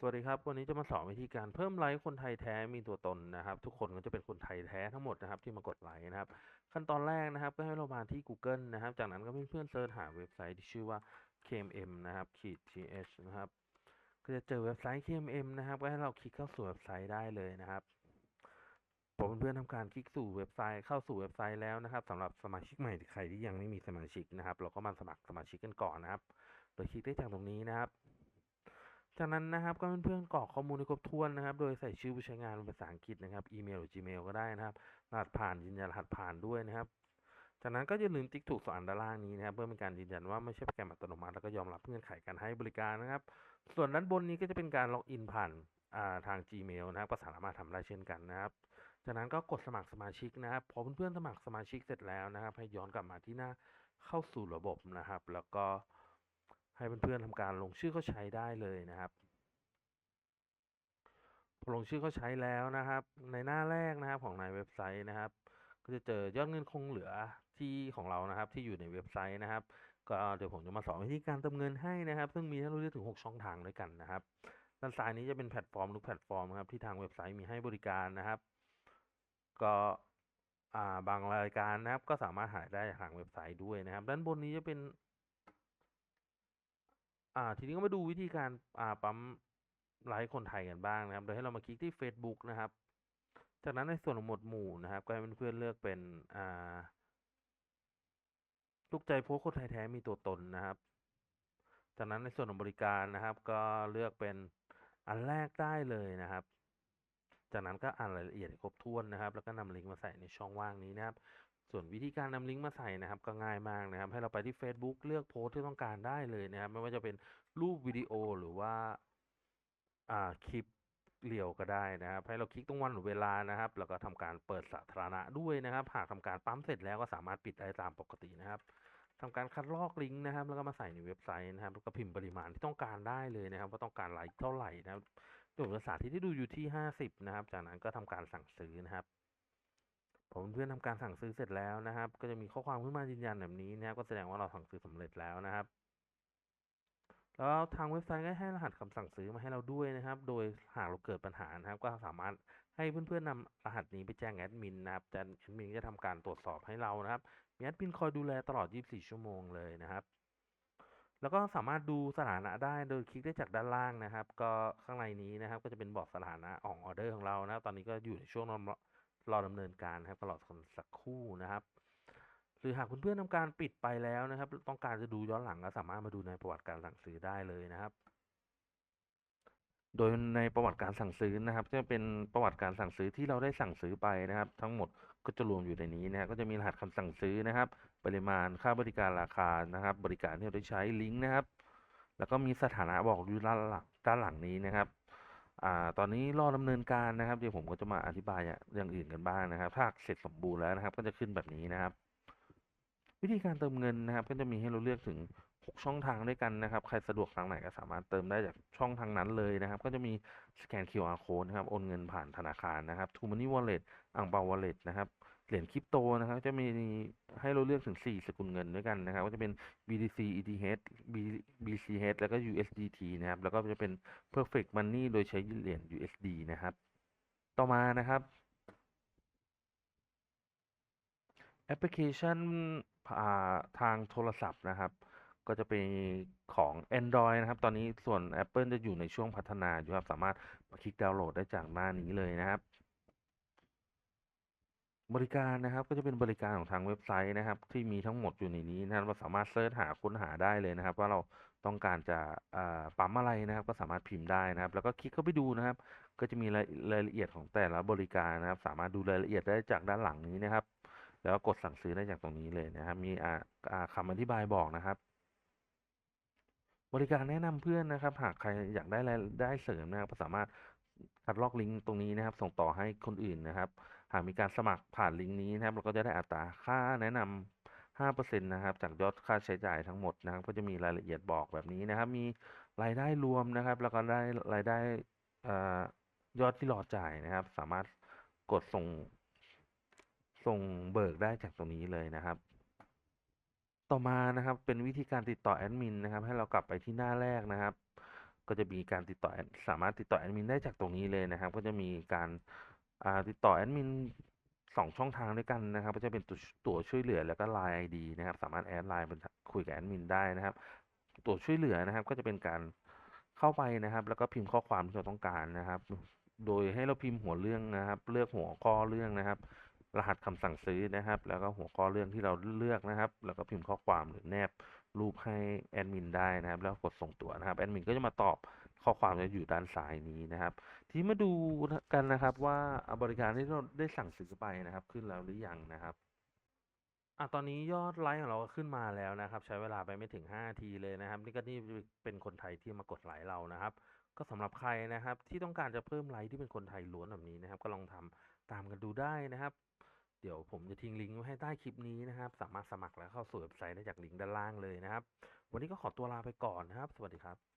สวัสดีครับ วันนี้จะมาสอนวิธีการเพิ่มไลค์คนไทยแท้มีตัวตนนะครับ ทุกคนก็จะเป็นคนไทยแท้ทั้งหมดนะครับที่มากดไลค์นะครับ ขั้นตอนแรกนะครับ ก็ให้เรามาที่ Google นะครับ จากนั้นก็เพื่อนๆเซิร์ชหาเว็บไซต์ที่ชื่อว่า KMM นะครับขีด th นะครับก็จะเจอเว็บไซต์ KMM นะครับก็ให้เราคลิกเข้าสู่เว็บไซต์ได้เลยนะครับพอเพื่อนๆทำการคลิกสู่เว็บไซต์เข้าสู่เว็บไซต์แล้วนะครับสำหรับสมาชิกใหม่ใครที่ยังไม่มีสมาชิกนะครับ เราก็มาสมัครสมาชิกกันก่อนนะครับ โดยคลิกได้จากตรงนี้นะครับ จากนั้นนะครับก็เพื่อนๆกรอกข้อมูลให้ครบถ้วนนะครับ โดยใส่ชื่อผู้ใช้งานเป็นภาษาอังกฤษนะครับอีเมลหรือ Gmail ก็ได้นะครับรหัสผ่านยืนยันรหัสผ่านด้วยนะครับจากนั้นก็อย่าลืมติ๊กถูกสองอันด้านล่างนี้นะครับเพื่อเป็นการยืนยันว่าไม่ใช่โปรแกรมอัตโนมัติแล้วก็ยอมรับเงื่อนไขการให้บริการนะครับ ส่วนด้านบนนี้ก็จะเป็นการล็อกอินผ่านาทาง Gmail นะครับก็สามารถทำได้เช่นกันนะครับ จากนั้นก็กดสมัครสมาชิกนะครับพอเพื่อนๆสมัครสมาชิกเสร็จแล้วนะครับ ให้ย้อนกลับมาที่หน้าเข้าสู่ระบบนะครับ แล้วก็ ให้เพื่อนๆทำการลงชื่อเข้าใช้ได้เลยนะครับพอลงชื่อเขาใช้แล้วนะครับ ในหน้าแรกนะครับของในเว็บไซต์นะครับ ก็จะเจอยอดเงินคงเหลือที่ของเรานะครับ ที่อยู่ในเว็บไซต์นะครับ ก็เดี๋ยวผมจะมาสอนวิธีการเติมเงินให้นะครับ ซึ่งมีให้เราเลือกถึง 6 ช่องทางด้วยกันนะครับด้านซ้ายนี้จะเป็นแพลตฟอร์มทุกแพลตฟอร์มครับที่ทางเว็บไซต์มีให้บริการนะครับ ก็บางรายการนะครับก็สามารถหาได้ทางเว็บไซต์ด้วยนะครับ ด้านบนนี้จะเป็น อ่า ทีนี้ก็มาดูวิธีการอ่าปั๊มไลค์คนไทยกันบ้างนะครับ โดยให้เรามาคลิกที่ Facebook นะครับ จากนั้นในส่วนของหมวดหมู่นะครับ ก็ให้เพื่อนๆเลือกเป็นอ่าลูกใจโพสคนไทยแท้มีตัวตนนะครับ จากนั้นในส่วนของบริการนะครับ ก็เลือกเป็นอันแรกได้เลยนะครับ จากนั้นก็อ่านรายละเอียดครบถ้วนนะครับ แล้วก็นำลิงก์มาใส่ในช่องว่างนี้นะครับ ส่วนวิธีการนำลิงก์มาใส่นะครับก็ง่ายมากนะครับ ให้เราไปที่ Facebook เลือกโพสต์ที่ต้องการได้เลยนะครับ ไม่ว่าจะเป็นรูปวิดีโอหรือว่าอ่าคลิปเรียวก็ได้นะครับ ให้เราคลิกตรงวันหรือเวลานะครับ แล้วก็ทำการเปิดสาธารณะด้วยนะครับ หากทำการปั๊มเสร็จแล้วก็สามารถปิดได้ตามปกตินะครับทำการคัดลอกลิงก์นะครับ แล้วก็มาใส่ในเว็บไซต์นะครับแล้วก็พิมพ์ปริมาณที่ต้องการได้เลยนะครับ ว่าต้องการไลค์เท่าไหร่นะครับตัวภาษาที่ที่ดูอยู่ที่ 50 นะครับ จากนั้นก็ทำการสั่งซื้อนะครับ พอเพื่อนๆทำการสั่งซื้อเสร็จแล้วนะครับ ก็จะมีข้อความขึ้นมายืนยันแบบนี้นะครับ ก็แสดงว่าเราสั่งซื้อสำเร็จแล้วนะครับ แล้วทางเว็บไซต์ก็ให้รหัสคำสั่งซื้อมาให้เราด้วยนะครับ โดยหากเราเกิดปัญหานะครับ ก็สามารถให้เพื่อนๆนำรหัสนี้ไปแจ้งแอดมินนะครับจะแอดมินจะทำการตรวจสอบให้เรานะครับ มีแอดมินคอยดูแลตลอด 24 ชั่วโมงเลยนะครับ แล้วก็สามารถดูสถานะได้โดยคลิกได้จากด้านล่างนะครับ ก็ข้างในนี้นะครับ ก็จะเป็นบอกสถานะของออเดอร์ของเรานะครับ ตอนนี้ก็อยู่ในช่วง รอรอดำเนินการนะครับตลอดสักครู่นะครับ หรือหากคุณเพื่อนๆทำการปิดไปแล้วนะครับ ต้องการจะดูย้อนหลังก็สามารถมาดูในประวัติการสั่งซื้อได้เลยนะครับ โดยในประวัติการสั่งซื้อนะครับ จะเป็นประวัติการสั่งซื้อที่เราได้สั่งซื้อไปนะครับ ทั้งหมดก็จะรวมอยู่ในนี้นะครับก็จะมีรหัสคำสั่งซื้อนะครับ ปริมาณค่าบริการราคานะครับ บริการที่เราได้ใช้ลิงก์นะครับ แล้วก็มีสถานะบอกอยู่ด้านหลังด้านหลังนี้นะครับ อ่าตอนนี้รอดำเนินการนะครับเดี๋ยวผมก็จะมาอธิบายอย่างอื่นกันบ้างนะครับ ถ้าเสร็จสมบูรณ์แล้วนะครับ ก็จะขึ้นแบบนี้นะครับ วิธีการเติมเงินนะครับ ก็จะมีให้เราเลือกถึง 6 ช่องทางด้วยกันนะครับ ใครสะดวกทางไหนก็สามารถเติมได้จากช่องทางนั้นเลยนะครับ ก็จะมีสแกน QR code นะครับโอนเงินผ่านธนาคารนะครับ t ู Money Wallet อ่างเปา Wallet นะครับ เหรียญคริปโตนะครับจะมีให้เราเลือกถึง 4 สกุลเงินด้วยกันนะครับ ก็จะเป็น BTC ETH BCH แล้วก็ USDT นะครับ แล้วก็จะเป็น Perfect Money โดยใช้เหรียญ USD นะครับ ต่อมานะครับแอปพลิเคชันทางโทรศัพท์นะครับ ก็จะเป็นของ Android นะครับ ตอนนี้ส่วน Apple จะอยู่ในช่วงพัฒนาอยู่ครับ สามารถคลิกดาวน์โหลดได้จากหน้านี้เลยนะครับ บริการนะครับก็จะเป็นบริการของทางเว็บไซต์นะครับ ที่มีทั้งหมดอยู่ในนี้นะครับเราสามารถเซิร์ชหาค้นหาได้เลยนะครับ ว่าเราต้องการจะปั๊มอะไรนะครับ ก็สามารถพิมพ์ได้นะครับ แล้วก็คลิกเข้าไปดูนะครับ ก็จะมีรายละเอียดของแต่ละบริการนะครับ สามารถดูรายละเอียดได้จากด้านหลังนี้นะครับ แล้วก็กดสั่งซื้อได้จากตรงนี้เลยนะครับ มีอ่าอ่าคำอธิบายบอกนะครับบริการแนะนำเพื่อนนะครับ หากใครอยากได้รายได้เสริมนะครับก็สามารถคัดลอกลิงก์ตรงนี้นะครับ ส่งต่อให้คนอื่นนะครับ หากมีการสมัครผ่านลิงก์นี้นะครับเราก็จะได้อัตราค่าแนะนำ5%นะครับจากยอดค่าใช้จ่ายทั้งหมดนะครับก็จะมีรายละเอียดบอกแบบนี้นะครับ มีรายได้รวมนะครับ แล้วก็ได้รายได้อยอดที่รอจ่ายนะครับ สามารถกดส่ง ส่งเบิกได้จากตรงนี้เลยนะครับ ต่อมานะครับเป็นวิธีการติดต่อแอดมินนะครับ ให้เรากลับไปที่หน้าแรกนะครับ ก็จะมีการติดต่อสามารถติดต่อแอดมินได้จากตรงนี้เลยนะครับ ก็จะมีการ ติดต่อแอดมินสองช่องทางด้วยกันนะครับก็จะเป็นตัวตัวช่วยเหลือแล้วก็ Line ID นะครับ สามารถแอดไลน์เป็นคุยกับแอดมินได้นะครับ ตัวช่วยเหลือนะครับ ก็จะเป็นการเข้าไปนะครับ แล้วก็พิมพ์ข้อความที่เราต้องการนะครับ โดยให้เราพิมพ์หัวเรื่องนะครับ เลือกหัวข้อเรื่องนะครับ รหัสคำสั่งซื้อนะครับ แล้วก็หัวข้อเรื่องที่เราเลือกนะครับ แล้วก็พิมพ์ข้อความหรือแนบรูปให้แอดมินได้นะครับ แล้วกดส่งตัวนะครับ แอดมินก็จะมาตอบ ข้อความจะอยู่ด้านซ้ายนี้นะครับ ทีมาดูกันนะครับว่าบริการที่เราได้สั่งซื้อไปนะครับ ขึ้นแล้วหรือยังนะครับอะตอนนี้ยอดไลค์ของเราก็ขึ้นมาแล้วนะครับ ใช้เวลาไปไม่ถึง5นาทีเลยนะครับ นี่ก็นี่เป็นคนไทยที่มากดไลค์เรานะครับ ก็สำหรับใครนะครับ ที่ต้องการจะเพิ่มไลค์ที่เป็นคนไทยล้วนแบบนี้นะครับ ก็ลองทำตามกันดูได้นะครับ เดี๋ยวผมจะทิ้งลิงก์ไว้ให้ใต้คลิปนี้นะครับ สามารถสมัครแล้วเข้าสู่เว็บไซต์ได้จากลิงก์ด้านล่างเลยนะครับ วันนี้ก็ขอตัวลาไปก่อนนะครับ สวัสดีครับ